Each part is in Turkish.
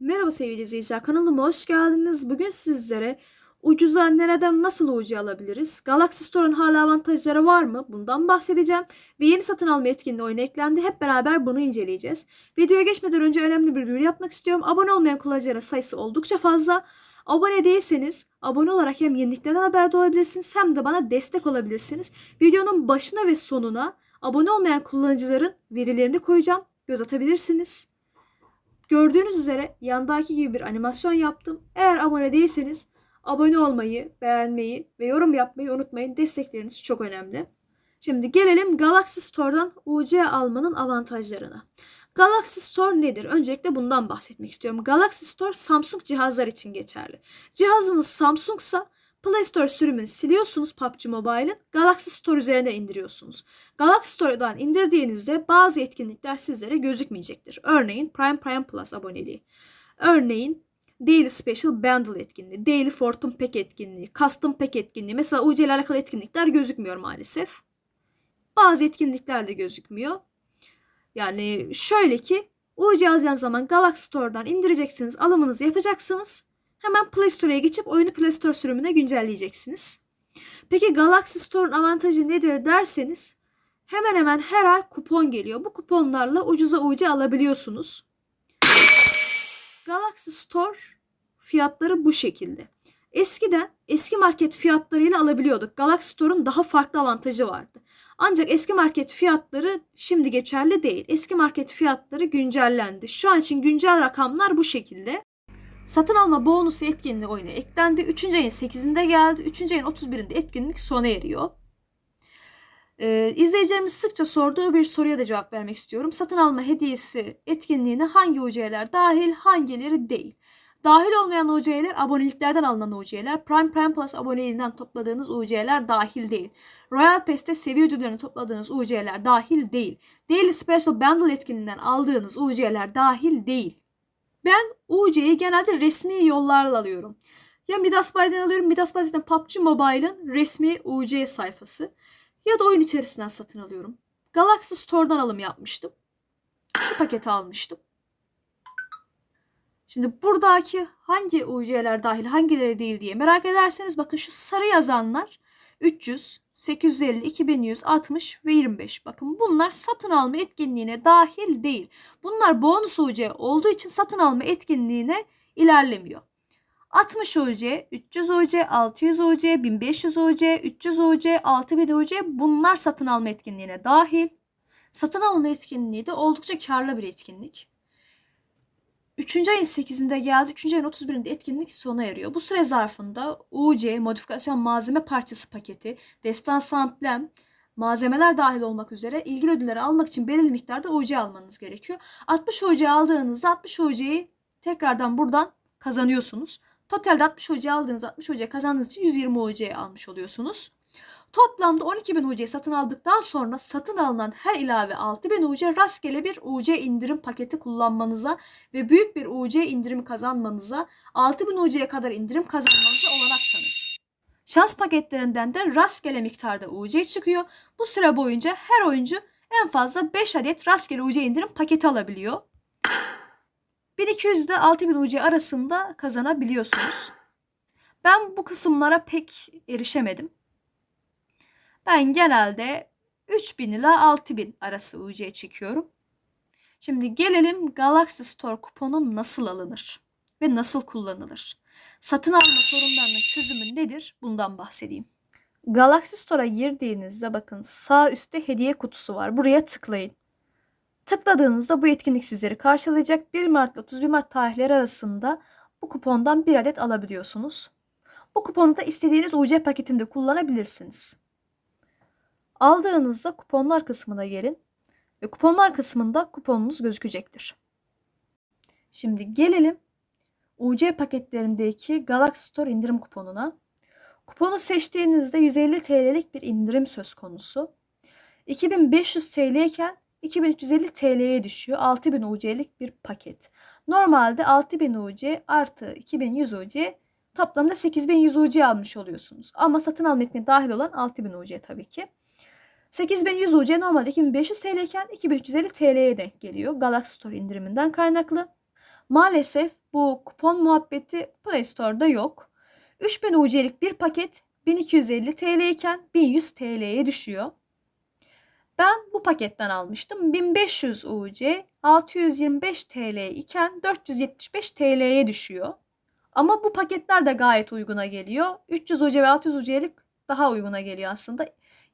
Merhaba sevgili izleyiciler, kanalıma hoş geldiniz. Bugün sizlere ucuza nereden nasıl UC alabiliriz? Galaxy Store'un hala avantajları var mı? Bundan bahsedeceğim. Ve yeni satın alma etkinliği oyuna eklendi. Hep beraber bunu inceleyeceğiz. Videoya geçmeden önce önemli bir duyuru yapmak istiyorum. Abone olmayan kullanıcıların sayısı oldukça fazla. Abone değilseniz abone olarak hem yeniliklerden haberdar olabilirsiniz hem de bana destek olabilirsiniz. Videonun başına ve sonuna abone olmayan kullanıcıların verilerini koyacağım. Göz atabilirsiniz. Gördüğünüz üzere yandaki gibi bir animasyon yaptım. Eğer abone değilseniz abone olmayı, beğenmeyi ve yorum yapmayı unutmayın. Destekleriniz çok önemli. Şimdi gelelim Galaxy Store'dan UC almanın avantajlarına. Galaxy Store nedir? Öncelikle bundan bahsetmek istiyorum. Galaxy Store Samsung cihazlar için geçerli. Cihazınız Samsungsa Play Store sürümünü siliyorsunuz PUBG Mobile'ın. Galaxy Store üzerinden indiriyorsunuz. Galaxy Store'dan indirdiğinizde bazı etkinlikler sizlere gözükmeyecektir. Örneğin Prime Prime Plus aboneliği. Örneğin Daily Special Bundle etkinliği, Daily Fortune Pack etkinliği, Custom Pack etkinliği. Mesela UC ile alakalı etkinlikler gözükmüyor maalesef. Bazı etkinlikler de gözükmüyor. Yani şöyle ki UC alacağınız zaman Galaxy Store'dan indireceksiniz, alımınızı yapacaksınız. Hemen Play Store'a geçip oyunu Play Store sürümüne güncelleyeceksiniz. Peki Galaxy Store'un avantajı nedir derseniz hemen hemen her ay kupon geliyor. Bu kuponlarla ucuza UC alabiliyorsunuz. Galaxy Store fiyatları bu şekilde. Eskiden eski market fiyatlarıyla alabiliyorduk. Galaxy Store'un daha farklı avantajı vardı. Ancak eski market fiyatları şimdi geçerli değil. Eski market fiyatları güncellendi. Şu an için güncel rakamlar bu şekilde. Satın alma bonusu etkinliği oyuna eklendi. 3. ayın 8'inde geldi. 3. ayın 31'inde etkinlik sona eriyor. Ee, izleyicilerimiz sıkça sorduğu bir soruya da cevap vermek istiyorum. Satın alma hediyesi etkinliğine hangi UC'ler dahil, hangileri değil? Dahil olmayan UC'ler aboneliklerden alınan UC'ler, Prime Prime Plus aboneliğinden topladığınız UC'ler dahil değil. Royal Pass'te seviye ödüllerini topladığınız UC'ler dahil değil. Daily Special Bundle etkinliğinden aldığınız UC'ler dahil değil. Ben UC'yi genelde resmi yollarla alıyorum. Ya Midas Buy'den alıyorum. Midas Buy zaten PUBG Mobile'ın resmi UC sayfası. Ya da oyun içerisinden satın alıyorum. Galaxy Store'dan alım yapmıştım. Şu paketi almıştım. Şimdi buradaki hangi UC'ler dahil hangileri değil diye merak ederseniz bakın şu sarı yazanlar 300, 850, 2100, 60 ve 25. Bakın bunlar satın alma etkinliğine dahil değil. Bunlar bonus UC olduğu için satın alma etkinliğine ilerlemiyor. 60 UC, 300 UC, 600 UC, 1500 UC, 300 UC, 6000 UC bunlar satın alma etkinliğine dahil. Satın alma etkinliği de oldukça karlı bir etkinlik. 3. ayın 8'inde geldi. 3. ayın 31'inde etkinlik sona eriyor. Bu süre zarfında UC, modifikasyon malzeme parçası paketi, destan samplem, malzemeler dahil olmak üzere ilgili ödülleri almak için belirli miktarda UC almanız gerekiyor. 60 UC aldığınızda 60 UC'yi tekrardan buradan kazanıyorsunuz. Totalde 60 UC aldığınız 60 UC kazandığınız için 120 UC almış oluyorsunuz. Toplamda 12.000 UC satın aldıktan sonra satın alınan her ilave 6.000 UC rastgele bir UC indirim paketi kullanmanıza ve büyük bir UC indirimi kazanmanıza 6.000 UC'ye kadar indirim kazanmanıza olanak tanır. Şans paketlerinden de rastgele miktarda UC çıkıyor. Bu süre boyunca her oyuncu en fazla 5 adet rastgele UC indirim paketi alabiliyor. 1200 ile 6000 UC arasında kazanabiliyorsunuz. Ben bu kısımlara pek erişemedim. Ben genelde 3000 ila 6000 arası UC çekiyorum. Şimdi gelelim Galaxy Store kuponu nasıl alınır ve nasıl kullanılır? Satın alma sorunlarının çözümü nedir? Bundan bahsedeyim. Galaxy Store'a girdiğinizde bakın sağ üstte hediye kutusu var. Buraya tıklayın. Tıkladığınızda bu etkinlik sizleri karşılayacak. 1 Mart ile 31 Mart tarihleri arasında bu kupondan bir adet alabiliyorsunuz. Bu kuponu da istediğiniz UC paketinde kullanabilirsiniz. Aldığınızda kuponlar kısmına gelin ve kuponlar kısmında kuponunuz gözükecektir. Şimdi gelelim UC paketlerindeki Galaxy Store indirim kuponuna. Kuponu seçtiğinizde 150 TL'lik bir indirim söz konusu. 2500 TL iken 2350 TL'ye düşüyor. 6000 UC'lik bir paket. Normalde 6000 UC artı 2100 UC toplamda 8100 UC almış oluyorsunuz. Ama satın alma metnine dahil olan 6000 UC tabii ki. 8100 UC normalde 2500 TL iken 2350 TL'ye denk geliyor. Galaxy Store indiriminden kaynaklı. Maalesef bu kupon muhabbeti Play Store'da yok. 3000 UC'lik bir paket 1250 TL iken 1100 TL'ye düşüyor. Ben bu paketten almıştım. 1500 UC 625 TL iken 475 TL'ye düşüyor. Ama bu paketler de gayet uyguna geliyor. 300 UC ve 600 UC'lik daha uyguna geliyor aslında.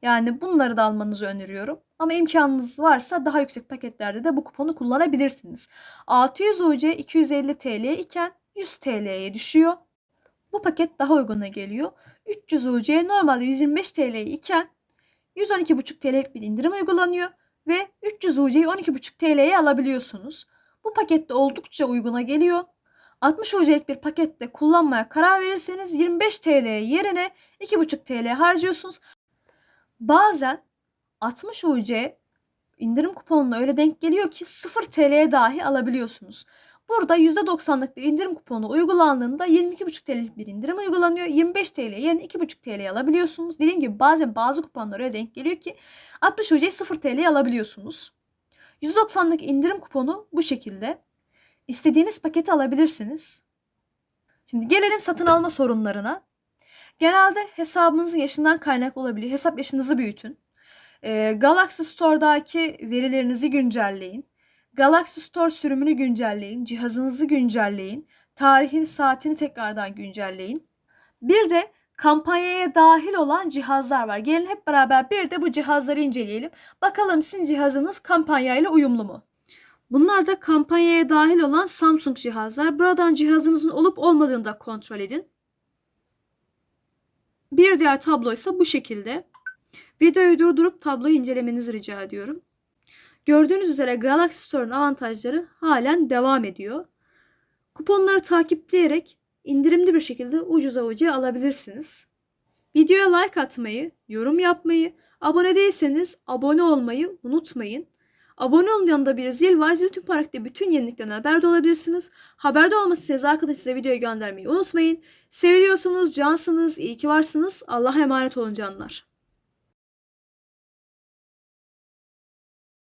Yani bunları da almanızı öneriyorum. Ama imkanınız varsa daha yüksek paketlerde de bu kuponu kullanabilirsiniz. 600 UC 250 TL iken 100 TL'ye düşüyor. Bu paket daha uyguna geliyor. 300 UC normalde 125 TL iken 112,5 TL'lik bir indirim uygulanıyor ve 300 UC'yi 12,5 TL'ye alabiliyorsunuz. Bu pakette oldukça uyguna geliyor. 60 UC'lik bir pakette kullanmaya karar verirseniz 25 TL yerine 2,5 TL harcıyorsunuz. Bazen 60 UC indirim kuponuna öyle denk geliyor ki 0 TL'ye dahi alabiliyorsunuz. Burada %90'lık bir indirim kuponu uygulandığında 22,5 TL'lik bir indirim uygulanıyor. 25 TL yerine 2,5 TL'ye alabiliyorsunuz. Dediğim gibi bazen bazı kuponlar öyle denk geliyor ki 60 UC'yi 0 TL'ye alabiliyorsunuz. %90'lık indirim kuponu bu şekilde. İstediğiniz paketi alabilirsiniz. Şimdi gelelim satın alma sorunlarına. Genelde hesabınızın yaşından kaynaklı olabilir. Hesap yaşınızı büyütün. Ee, Galaxy Store'daki verilerinizi güncelleyin. Galaxy Store sürümünü güncelleyin. Cihazınızı güncelleyin. Tarihin saatini tekrardan güncelleyin. Bir de kampanyaya dahil olan cihazlar var. Gelin hep beraber bir de bu cihazları inceleyelim. Bakalım sizin cihazınız kampanyayla uyumlu mu? Bunlar da kampanyaya dahil olan Samsung cihazlar. Buradan cihazınızın olup olmadığını da kontrol edin. Bir diğer tablo ise bu şekilde. Videoyu durdurup tabloyu incelemenizi rica ediyorum. Gördüğünüz üzere Galaxy Store'un avantajları halen devam ediyor. Kuponları takipleyerek indirimli bir şekilde ucuza ucuya alabilirsiniz. Videoya like atmayı, yorum yapmayı, abone değilseniz abone olmayı unutmayın. Abone olun yanında bir zil var. Zil tüm parakta bütün yeniliklerden haberdar olabilirsiniz. Haberde olması size arkadaş size videoyu göndermeyi unutmayın. Seviliyorsunuz, cansınız, iyi ki varsınız. Allah'a emanet olun canlar.